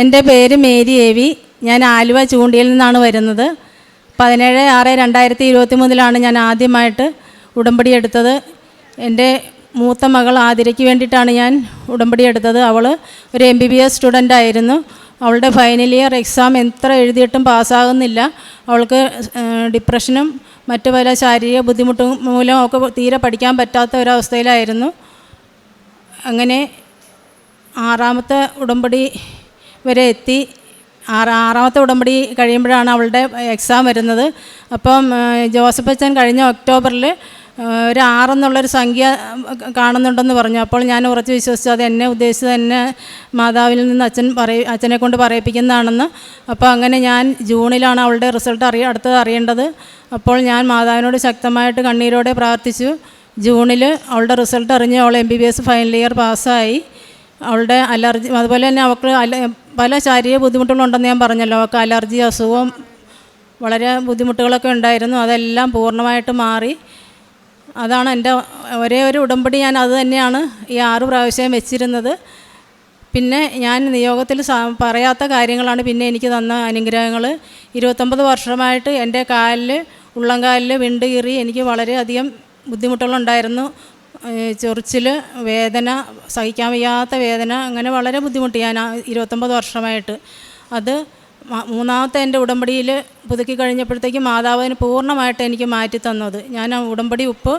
എന്റെ പേര് മേരി ഏവി ഞാൻ ആലുവ ചൂണ്ടിയിൽ നിന്നാണ് വരുന്നത്. പതിനേഴ് ആറ് രണ്ടായിരത്തി ഇരുപത്തി മൂന്നിലാണ് ഞാൻ ആദ്യമായിട്ട് ഉടമ്പടി എടുത്തത്. എന്റെ മൂത്ത മകൾ ആതിരയ്ക്ക് വേണ്ടിയിട്ടാണ് ഞാൻ ഉടമ്പടി എടുത്തത്. അവൾ ഒരു M B B S student ആയിരുന്നു. അവളുടെ ഫൈനൽ ഇയർ എക്സാം എത്ര എഴുതിയിട്ടും പാസ്സാകുന്നില്ല. അവൾക്ക് ഡിപ്രഷനും മറ്റു പല ശാരീരിക ബുദ്ധിമുട്ടും മൂലം ഒക്കെ തീരെ പഠിക്കാൻ പറ്റാത്ത ഒരവസ്ഥയിലായിരുന്നു അങ്ങനെ ആറാമത്തെ ഉടമ്പടി വരെ എത്തി. ആറ് ആറാമത്തെ ഉടമ്പടി കഴിയുമ്പോഴാണ് അവളുടെ എക്സാം വരുന്നത്. അപ്പം ജോസഫ് അച്ഛൻ കഴിഞ്ഞ ഒക്ടോബറിൽ ഒരു ആറെന്നുള്ളൊരു സംഖ്യ കാണുന്നുണ്ടെന്ന് പറഞ്ഞു. അപ്പോൾ ഞാൻ ഉറച്ച് വിശ്വസിച്ചു അത് എന്നെ ഉദ്ദേശിച്ച് തന്നെ മാതാവിൽ നിന്ന് അച്ഛൻ പറയ അച്ഛനെ കൊണ്ട് പറയിപ്പിക്കുന്നതാണെന്ന്. അപ്പോൾ അങ്ങനെ ഞാൻ ജൂണിലാണ് അവളുടെ റിസൾട്ട് അറിയ അടുത്തത് അറിയേണ്ടത്. അപ്പോൾ ഞാൻ മാതാവിനോട് ശക്തമായിട്ട് കണ്ണീരോടെ പ്രാർത്ഥിച്ചു. ജൂണിൽ അവളുടെ റിസൾട്ട് അറിഞ്ഞ് അവൾ M B B S final year പാസ്സായി അവളുടെ അലർജി അതുപോലെ തന്നെ അവൾക്ക് പല ശാരീരിക ബുദ്ധിമുട്ടുകളുണ്ടെന്ന് ഞാൻ പറഞ്ഞല്ലോ. അവൾക്ക് അലർജി അസുഖം വളരെ ബുദ്ധിമുട്ടുകളൊക്കെ ഉണ്ടായിരുന്നു. അതെല്ലാം പൂർണമായിട്ട് മാറി. അതാണ് എന്റെ ഒരേ ഒരു ഉടമ്പടി ഞാൻ അത് തന്നെയാണ് ഈ ആറ് പ്രാവശ്യം വെച്ചിരുന്നത്. പിന്നെ ഞാൻ നിയോഗത്തിൽ പറയാത്ത കാര്യങ്ങളാണ് പിന്നെ എനിക്ക് തന്ന അനുഗ്രഹങ്ങൾ. ഇരുപത്തൊമ്പത് വർഷമായിട്ട് എന്റെ കാലിൽ ഉള്ളംകാലിൽ വിണ്ട് കീറി എനിക്ക് വളരെയധികം ബുദ്ധിമുട്ടുകളുണ്ടായിരുന്നു. ചൊറിച്ചിൽ വേദന സഹിക്കാൻ വയ്യാത്ത വേദന അങ്ങനെ വളരെ ബുദ്ധിമുട്ടി ഞാൻ ഇരുപത്തൊമ്പത് വർഷമായിട്ട്. അത് മൂന്നാമത്തെ എന്റെ ഉടമ്പടിയിൽ പുതുക്കി കഴിഞ്ഞപ്പോഴത്തേക്ക് മാതാവിന് പൂർണമായിട്ട് എനിക്ക് മാറ്റി തന്നത്. ഞാൻ ഉടമ്പടി ഉപ്പ്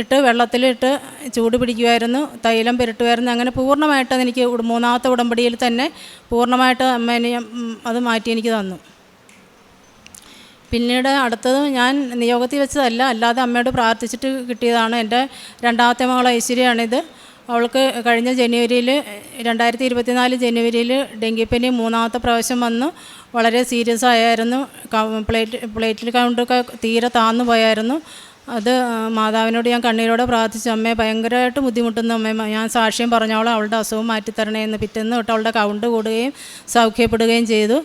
ഇട്ട് വെള്ളത്തിലിട്ട് ചൂട് പിടിക്കുമായിരുന്നു തൈലം പുരട്ടുമായിരുന്നു അങ്ങനെ പൂർണമായിട്ട് എനിക്ക് മൂന്നാമത്തെ ഉടമ്പടിയിൽ തന്നെ പൂർണമായിട്ട് അമ്മേനെ അത് മാറ്റി എനിക്ക് തന്നു. പിന്നീട് അടുത്തത് ഞാൻ നിയോഗത്തിൽ വെച്ചതല്ല അല്ലാതെ അമ്മയോട് പ്രാർത്ഥിച്ചിട്ട് കിട്ടിയതാണ് എന്റെ രണ്ടാമത്തെ മകൾ ഐശ്വര്യയാണിത്. അവൾക്ക് കഴിഞ്ഞ ജനുവരിയിൽ രണ്ടായിരത്തി ഇരുപത്തിനാല് ജനുവരിയിൽ ഡെങ്കിപ്പനി മൂന്നാമത്തെ പ്രാവശ്യം വന്നു. വളരെ സീരിയസ് ആയായിരുന്നു. പ്ലേറ്റ് പ്ലേറ്റിൽ കൗണ്ടൊക്കെ തീരെ താന്നു പോയായിരുന്നു. അത് മാതാവിനോട് ഞാൻ കണ്ണീരോടെ പ്രാർത്ഥിച്ചു. അമ്മയെ ഭയങ്കരമായിട്ട് ബുദ്ധിമുട്ടുന്നു അമ്മ. ഞാൻ സാക്ഷ്യം പറഞ്ഞോളാം അവളുടെ അസുഖം മാറ്റിത്തരണേ എന്ന് പിറ്റേന്ന് തൊട്ട് അവളുടെ കൗണ്ട് കൂടുകയും സൗഖ്യപ്പെടുകയും ചെയ്തു.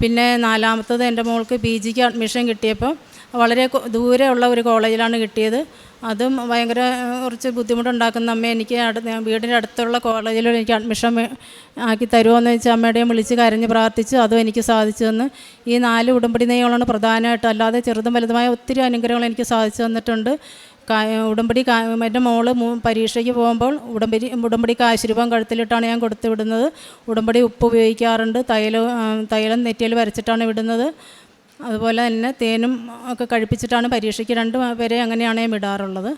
പിന്നെ നാലാമത്തത് എന്റെ മോൾക്ക് പി ജിക്ക് അഡ്മിഷൻ കിട്ടിയപ്പോൾ വളരെ ദൂരെയുള്ള ഒരു കോളേജിലാണ് കിട്ടിയത്. അതും ഭയങ്കര കുറച്ച് ബുദ്ധിമുട്ടുണ്ടാക്കുന്ന അമ്മ എനിക്ക് അടുത്ത് വീടിന്റെ അടുത്തുള്ള കോളേജിൽ എനിക്ക് അഡ്മിഷൻ ആക്കി തരുമോയെന്ന് വെച്ചാൽ അമ്മയുടെയും വിളിച്ച് കരഞ്ഞ് പ്രാർത്ഥിച്ചു. അതും എനിക്ക് സാധിച്ചു തന്ന് ഈ നാല് ഉടമ്പടി നെയ്യങ്ങളാണ് പ്രധാനമായിട്ടും. അല്ലാതെ ചെറുതും വലുതുമായ ഒത്തിരി അനുഗ്രഹങ്ങൾ എനിക്ക് സാധിച്ചു തന്നിട്ടുണ്ട്. ഉടമ്പടി എന്റെ മോൾ പരീക്ഷയ്ക്ക് പോകുമ്പോൾ ഉടമ്പടി ഉടമ്പടി കാശുരൂപം കഴുത്തിലിട്ടാണ് ഞാൻ കൊടുത്തു വിടുന്നത്. ഉടമ്പടി ഉപ്പ് ഉപയോഗിക്കാറുണ്ട്. തൈലം തൈലം നെറ്റിയിൽ വരച്ചിട്ടാണ് വിടുന്നത്. അതുപോലെ തന്നെ തേനും ഒക്കെ കഴിപ്പിച്ചിട്ടാണ് പരീക്ഷയ്ക്ക് രണ്ട് പേരെ അങ്ങനെയാണ് ഞാൻ വിടാറുള്ളത്.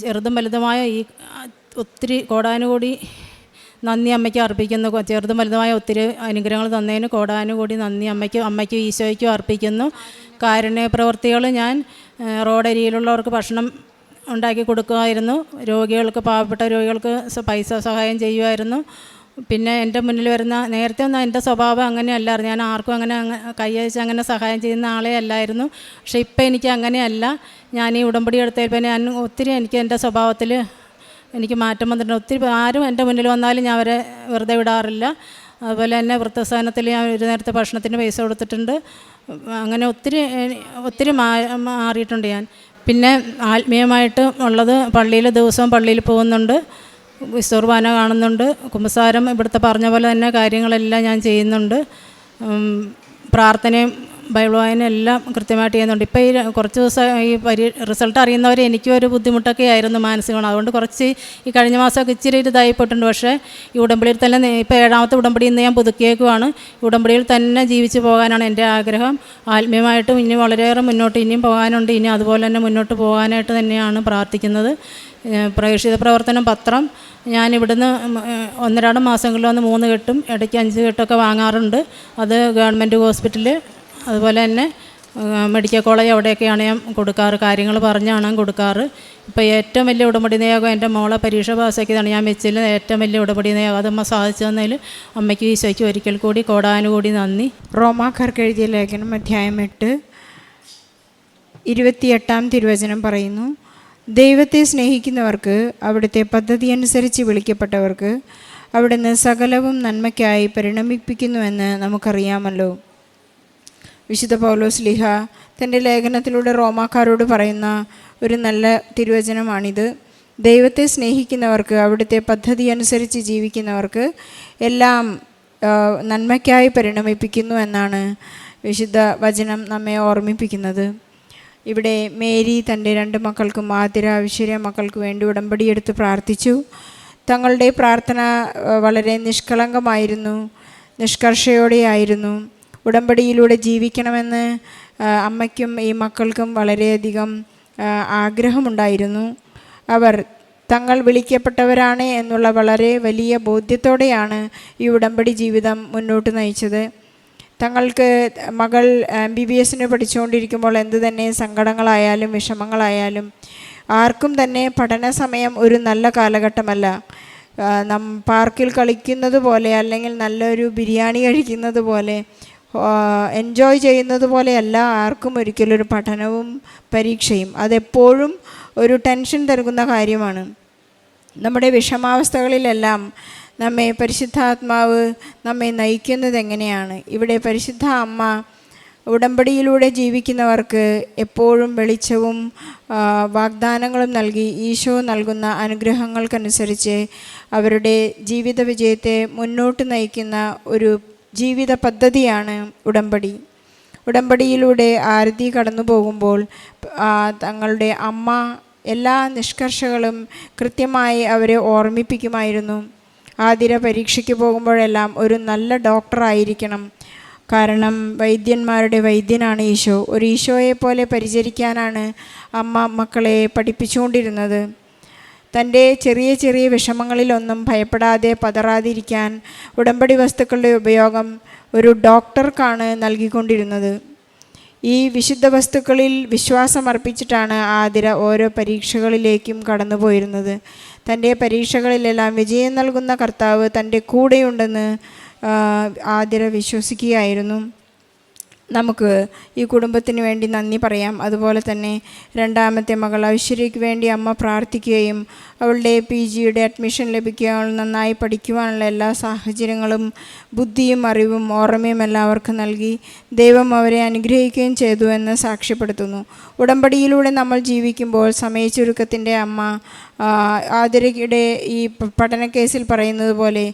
ചെറുതും വലുതുമായ ഈ ഒത്തിരി കോടാനുകൂടി നന്ദി അമ്മയ്ക്ക് അർപ്പിക്കുന്നു. ചെറുതും വലുതുമായ ഒത്തിരി അനുഗ്രഹങ്ങൾ തന്നതിന് കോടാനുകൂടി നന്ദി അമ്മയ്ക്ക് അമ്മയ്ക്കും ഈശോയ്ക്കും അർപ്പിക്കുന്നു. കാരുണ്യ പ്രവർത്തികൾ ഞാൻ റോഡ് റോഡരിയിലുള്ളവർക്ക് ഭക്ഷണം ഉണ്ടാക്കി കൊടുക്കുമായിരുന്നു. രോഗികൾക്ക് പാവപ്പെട്ട രോഗികൾക്ക് പൈസ സഹായം ചെയ്യുമായിരുന്നു. പിന്നെ എന്റെ മുന്നിൽ വരുന്ന നേരത്തെ ഒന്നും എന്റെ സ്വഭാവം അങ്ങനെയല്ലായിരുന്നു ഞാൻ ആർക്കും അങ്ങനെ അങ്ങ- കൈയച്ച് അങ്ങനെ സഹായം ചെയ്യുന്ന ആളെ അല്ലായിരുന്നു. പക്ഷേ ഇപ്പം എനിക്ക് അങ്ങനെയല്ല. ഞാൻ ഈ ഉടമ്പടി എടുത്തതിൽ പിന്നെ ഞാൻ ഒത്തിരി എനിക്ക് എന്റെ സ്വഭാവത്തിൽ എനിക്ക് മാറ്റം വന്നിട്ടുണ്ട്. ഒത്തിരി ആരും എന്റെ മുന്നിൽ വന്നാലും ഞാൻ അവരെ വെറുതെ വിടാറില്ല. അതുപോലെ തന്നെ വൃത്തസ്ഥാനത്തിൽ ഞാൻ ഒരു നേരത്തെ ഭക്ഷണത്തിന് പൈസ കൊടുത്തിട്ടുണ്ട്. അങ്ങനെ ഒത്തിരി ഒത്തിരി മാറിയിട്ടുണ്ട് ഞാൻ. പിന്നെ ആത്മീയമായിട്ട് ഉള്ളത് പള്ളിയിൽ ദിവസവും പള്ളിയിൽ പോകുന്നുണ്ട്. വിസ്തുർബാന കാണുന്നുണ്ട്. കുമ്പസാരം ഇവിടുത്തെ പറഞ്ഞ പോലെ തന്നെ കാര്യങ്ങളെല്ലാം ഞാൻ ചെയ്യുന്നുണ്ട്. പ്രാർത്ഥനയും ബൈബിൾ വായന എല്ലാം കൃത്യമായിട്ട് ചെയ്യുന്നുണ്ട്. ഇപ്പോൾ ഈ കുറച്ച് ദിവസം ഈ പരി റിസൾട്ട് അറിയുന്നവർ എനിക്കും ഒരു ബുദ്ധിമുട്ടൊക്കെ ആയിരുന്നു മാനസികമാണ്. അതുകൊണ്ട് കുറച്ച് ഈ കഴിഞ്ഞ മാസമൊക്കെ ഇച്ചിരി ഇതായിപ്പോയിട്ടുണ്ട് പക്ഷേ ഈ ഉടമ്പടിയിൽ തന്നെ ഇപ്പോൾ ഏഴാമത്തെ ഉടമ്പടി ഇന്ന് ഞാൻ പുതുക്കിയേക്കുവാണ്. ഉടമ്പടിയിൽ തന്നെ ജീവിച്ചു പോകാനാണ് എന്റെ ആഗ്രഹം. ആത്മീയമായിട്ടും ഇനി വളരെയേറെ മുന്നോട്ട് ഇനിയും പോകാനുണ്ട്. ഇനി അതുപോലെ തന്നെ മുന്നോട്ട് പോകാനായിട്ട് തന്നെയാണ് പ്രാർത്ഥിക്കുന്നത്. പ്രേക്ഷിത പ്രവർത്തനം പത്രം. ഞാൻ ഒന്നരാടം മാസങ്ങളിൽ വന്ന് മൂന്ന് കെട്ടും ഇടയ്ക്ക് അഞ്ച് കെട്ടൊക്കെ വാങ്ങാറുണ്ട്. അത് ഗവൺമെന്റ് ഹോസ്പിറ്റൽ അതുപോലെ തന്നെ മെഡിക്കൽ കോളേജ് അവിടെയൊക്കെയാണ് ഞാൻ കൊടുക്കാറ്. കാര്യങ്ങൾ പറഞ്ഞാണ് കൊടുക്കാറ്. ഇപ്പോൾ ഏറ്റവും വലിയ ഉടമ്പടി നിയോഗം എന്റെ മോളെ പരീക്ഷ പാസ്സാക്കിയതാണ്. ഞാൻ വെച്ചില്ല ഏറ്റവും വലിയ ഉടമ്പടി നിയോഗം അതമ്മ സാധിച്ചു അമ്മയ്ക്ക് ഈശോയ്ക്ക് ഈശോയ്ക്കും ഒരിക്കൽ കൂടി കോടാനുകൂടി നന്ദി. റോമാക്കാർക്ക് എഴുതിയ ലേഖനം അധ്യായം എട്ട് ഇരുപത്തിയെട്ടാം തിരുവചനം പറയുന്നു. ദൈവത്തെ സ്നേഹിക്കുന്നവർക്ക് അവിടുത്തെ പദ്ധതി അനുസരിച്ച് വിളിക്കപ്പെട്ടവർക്ക് അവിടുന്ന് സകലവും നന്മയ്ക്കായി പരിണമിപ്പിക്കുന്നുവെന്ന് നമുക്കറിയാമല്ലോ. വിശുദ്ധ പൗലോസ് ലിഹ തന്റെ ലേഖനത്തിലൂടെ റോമാക്കാരോട് പറയുന്ന ഒരു നല്ല തിരുവചനമാണിത്. ദൈവത്തെ സ്നേഹിക്കുന്നവർക്ക് അവിടുത്തെ പദ്ധതി അനുസരിച്ച് ജീവിക്കുന്നവർക്ക് എല്ലാം നന്മയ്ക്കായി പരിണമിപ്പിക്കുന്നു എന്നാണ് വിശുദ്ധ വചനം നമ്മെ ഓർമ്മിപ്പിക്കുന്നത്. ഇവിടെ മേരി തന്റെ രണ്ട് മക്കൾക്കും ആതിര ഐശ്വര്യ മക്കൾക്ക് വേണ്ടി ഉടമ്പടിയെടുത്ത് പ്രാർത്ഥിച്ചു. തങ്ങളുടെ പ്രാർത്ഥന വളരെ നിഷ്കളങ്കമായിരുന്നു നിഷ്കർഷയോടെയായിരുന്നു. ഉടമ്പടിയിലൂടെ ജീവിക്കണമെന്ന് അമ്മയ്ക്കും ഈ മക്കൾക്കും വളരെയധികം ആഗ്രഹമുണ്ടായിരുന്നു. അവർ തങ്ങൾ വിളിക്കപ്പെട്ടവരാണ് എന്നുള്ള വളരെ വലിയ ബോധ്യത്തോടെയാണ് ഈ ഉടമ്പടി ജീവിതം മുന്നോട്ട് നയിച്ചത്. തങ്ങൾക്ക് മകൾ എം ബി ബി എസിന് പഠിച്ചുകൊണ്ടിരിക്കുമ്പോൾ എന്ത് തന്നെ സങ്കടങ്ങളായാലും വിഷമങ്ങളായാലും ആർക്കും തന്നെ പഠന സമയം ഒരു നല്ല കാലഘട്ടമല്ല. നം പാർക്കിൽ കളിക്കുന്നത് പോലെ അല്ലെങ്കിൽ നല്ലൊരു ബിരിയാണി കഴിക്കുന്നത് പോലെ എൻജോയ് ചെയ്യുന്നത് പോലെയല്ല ആർക്കും ഒരിക്കലും ഒരു പഠനവും പരീക്ഷയും. അതെപ്പോഴും ഒരു ടെൻഷൻ നൽകുന്ന കാര്യമാണ്. നമ്മുടെ വിഷമാവസ്ഥകളിലെല്ലാം നമ്മെ പരിശുദ്ധാത്മാവ് നമ്മെ നയിക്കുന്നത് എങ്ങനെയാണ്? ഇവിടെ പരിശുദ്ധ അമ്മ ഉടമ്പടിയിലൂടെ ജീവിക്കുന്നവർക്ക് എപ്പോഴും വെളിച്ചവും വാഗ്ദാനങ്ങളും നൽകി ഈശോ നൽകുന്ന അനുഗ്രഹങ്ങൾക്കനുസരിച്ച് അവരുടെ ജീവിത വിജയത്തെ മുന്നോട്ട് നയിക്കുന്ന ഒരു ജീവിത പദ്ധതിയാണ് ഉടമ്പടി. ഉടമ്പടിയിലൂടെ ആരതി കടന്നു പോകുമ്പോൾ തങ്ങളുടെ അമ്മ എല്ലാ നിഷ്കർഷകളും കൃത്യമായി അവരെ ഓർമ്മിപ്പിക്കുമായിരുന്നു. ആതിര പരീക്ഷയ്ക്ക് പോകുമ്പോഴെല്ലാം ഒരു നല്ല ഡോക്ടറായിരിക്കണം കാരണം വൈദ്യന്മാരുടെ വൈദ്യനാണ് ഈശോ. ഒരു ഈശോയെ പോലെ പരിചരിക്കാനാണ് അമ്മ മക്കളെ പഠിപ്പിച്ചുകൊണ്ടിരുന്നത്. തന്റെ ചെറിയ ചെറിയ വിഷമങ്ങളിലൊന്നും ഭയപ്പെടാതെ പതറാതിരിക്കാൻ ഉടമ്പടി വസ്തുക്കളുടെ ഉപയോഗം ഒരു ഡോക്ടർക്കാണ് നൽകിക്കൊണ്ടിരുന്നത്. ഈ വിശുദ്ധ വസ്തുക്കളിൽ വിശ്വാസമർപ്പിച്ചിട്ടാണ് ആതിര ഓരോ പരീക്ഷകളിലേക്കും കടന്നുപോയിരുന്നത്. തന്റെ പരീക്ഷകളിലെല്ലാം വിജയം നൽകുന്ന കർത്താവ് തന്റെ കൂടെയുണ്ടെന്ന് ആതിര വിശ്വസിക്കുകയായിരുന്നു. നമുക്ക് ഈ കുടുംബത്തിന് വേണ്ടി നന്ദി പറയാം. അതുപോലെ തന്നെ രണ്ടാമത്തെ മകൾ ഐശ്വര്യയ്ക്ക് വേണ്ടി അമ്മ പ്രാർത്ഥിക്കുകയും അവളുടെ പി ജിയുടെ അഡ്മിഷൻ ലഭിക്കുകയും നന്നായി പഠിക്കുവാനുള്ള എല്ലാ സാഹചര്യങ്ങളും ബുദ്ധിയും അറിവും ഓർമ്മയും എല്ലാവർക്കും നൽകി ദൈവം അവരെ അനുഗ്രഹിക്കുകയും ചെയ്തു എന്ന് സാക്ഷ്യപ്പെടുത്തുന്നു. ഉടമ്പടിയിലൂടെ നമ്മൾ ജീവിക്കുമ്പോൾ സമയച്ചുരുക്കത്തിന്റെ അമ്മ ആതിരയുടെ ഈ പഠന കേസിൽ പറയുന്നത് പോലെ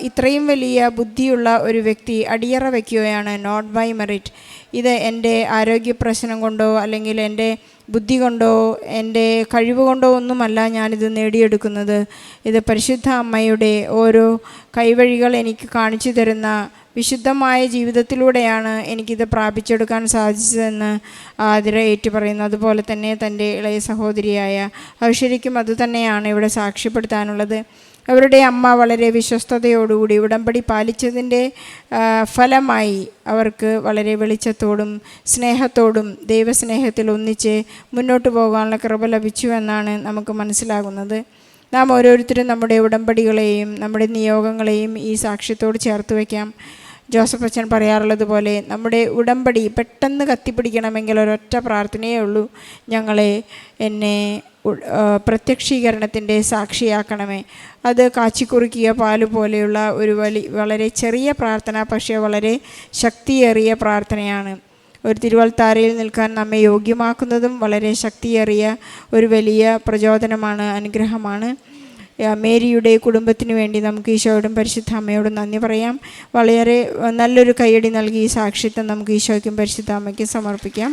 ഇത്രയും വലിയ ബുദ്ധിയുള്ള ഒരു വ്യക്തി അടിയറ വയ്ക്കുകയാണ് നോട്ട് ബൈ മെറിറ്റ്. ഇത് എന്റെ ആരോഗ്യ പ്രശ്നം കൊണ്ടോ അല്ലെങ്കിൽ എന്റെ ബുദ്ധി കൊണ്ടോ എന്റെ കഴിവ് കൊണ്ടോ ഒന്നുമല്ല ഞാനിത് നേടിയെടുക്കുന്നത്. ഇത് പരിശുദ്ധ അമ്മയുടെ ഓരോ കൈവഴികൾ എനിക്ക് കാണിച്ചു തരുന്ന വിശുദ്ധമായ ജീവിതത്തിലൂടെയാണ് എനിക്കിത് പ്രാപിച്ചെടുക്കാൻ സാധിച്ചതെന്ന് ആതിര ഏറ്റുപറയുന്നു. അതുപോലെ തന്നെ തന്റെ ഇളയ സഹോദരിയായ ഐശ്വര്യയ്ക്കും അതുതന്നെയാണ് ഇവിടെ സാക്ഷ്യപ്പെടുത്താനുള്ളത്. അവരുടെ അമ്മ വളരെ വിശ്വസ്തയോടുകൂടി ഉടമ്പടി പാലിച്ചതിന്റെ ഫലമായി അവർക്ക് വളരെ വെളിച്ചത്തോടും സ്നേഹത്തോടും ദൈവസ്നേഹത്തിൽ ഒന്നിച്ച് മുന്നോട്ട് പോകാനുള്ള കൃപ ലഭിച്ചു എന്നാണ് നമുക്ക് മനസ്സിലാകുന്നത്. നാം ഓരോരുത്തരും നമ്മുടെ ഉടമ്പടികളെയും നമ്മുടെ നിയോഗങ്ങളെയും ഈ സാക്ഷ്യത്തോട് ചേർത്ത് വയ്ക്കാം. ജോസഫ് അച്ഛൻ പറയാറുള്ളത് പോലെ നമ്മുടെ ഉടമ്പടി പെട്ടെന്ന് കത്തിപ്പിടിക്കണമെങ്കിൽ ഒരൊറ്റ പ്രാർത്ഥനയേ ഉള്ളൂ. ഞങ്ങളെ എന്നെ പ്രത്യക്ഷീകരണത്തിന്റെ സാക്ഷിയാക്കണമേ. അത് കാച്ചിക്കുറുക്കിയ പാൽ പോലെയുള്ള ഒരു വലി വളരെ ചെറിയ പ്രാർത്ഥന പക്ഷേ വളരെ ശക്തിയേറിയ പ്രാർത്ഥനയാണ്. ഒരു തിരുവൾത്താരയിൽ നിൽക്കാൻ നമ്മെ യോഗ്യമാക്കുന്നതും വളരെ ശക്തിയേറിയ ഒരു വലിയ പ്രചോദനമാണ് അനുഗ്രഹമാണ്. മേരിയുടെ കുടുംബത്തിന് വേണ്ടി നമുക്ക് ഈശോയോടും പരിശുദ്ധ അമ്മയോടും നന്ദി പറയാം. വളരെ നല്ലൊരു കൈയടി നൽകി ഈ സാക്ഷിത്വം നമുക്ക് ഈശോയ്ക്കും പരിശുദ്ധ അമ്മയ്ക്കും സമർപ്പിക്കാം.